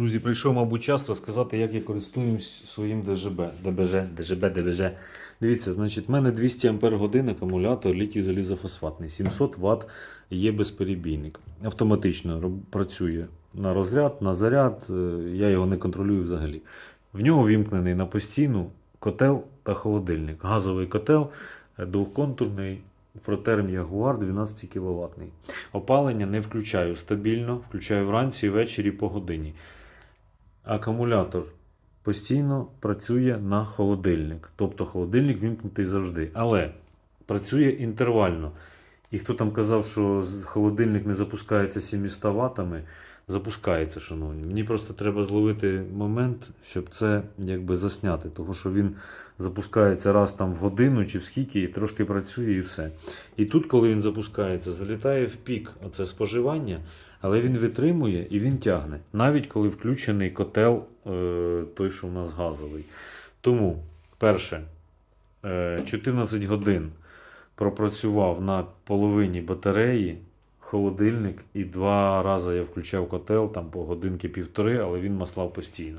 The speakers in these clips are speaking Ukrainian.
Друзі, прийшов, мабуть, час розказати, як я користуюсь своїм ДЖБ. ДБЖ, ДЖБ, ДБЖ. Дивіться, значить, в мене 200 Ампер акумулятор літій залізофосфатний. 700 Вт є безперебійник. Автоматично працює на розряд, на заряд. е, Я його не контролюю взагалі. В нього вімкнений на постійну котел та холодильник. Газовий котел е, двохконтурний. Протерм Ягуар 12 кВт. Опалення не включаю стабільно, включаю вранці і ввечері по годині. Акумулятор постійно працює на холодильник. Тобто холодильник вімкнутий завжди. Але працює інтервально. І хто там казав, що холодильник не запускається 700 ватами, запускається, шановні. Мені просто треба зловити момент, щоб це якби засняти. Тому що він запускається раз там в годину чи в скільки, і трошки працює і все. І тут, коли він запускається, залітає в пік оце споживання, але він витримує і він тягне. Навіть коли включений котел, е, той, що у нас газовий. Тому, перше, е, 14 годин пропрацював на половині батареї, холодильник, і два рази я включав котел там по годинки півтори, але він маслав постійно.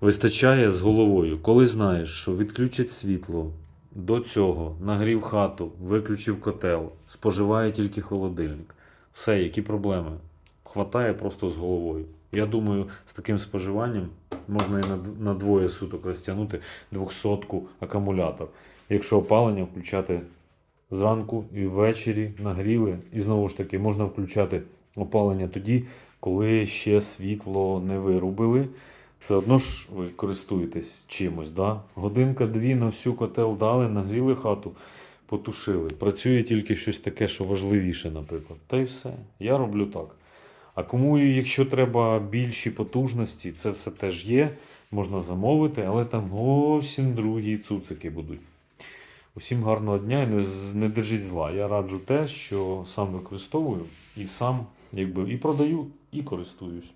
Вистачає з головою. Коли знаєш, що відключать світло, до цього нагрів хату, виключив котел, споживає тільки холодильник. Все, які проблеми? Хватає просто з головою. Я думаю, з таким споживанням можна і на, двоє суток розтягнути 200 акумулятор. Якщо опалення включати зранку і ввечері нагріли. І знову ж таки, можна включати опалення тоді, коли ще світло не вирубили. Все одно ж ви користуєтесь чимось. Да? Годинка-дві на всю котел дали, нагріли хату, потушили. Працює тільки щось таке, що важливіше, наприклад. Та й все. Я роблю так. А кому, якщо треба більші потужності, це все теж є. Можна замовити, але там зовсім другі цуцики будуть. Усім гарного дня і не, не держіть зла. Я раджу те, що сам використовую і сам якби і продаю, і користуюсь.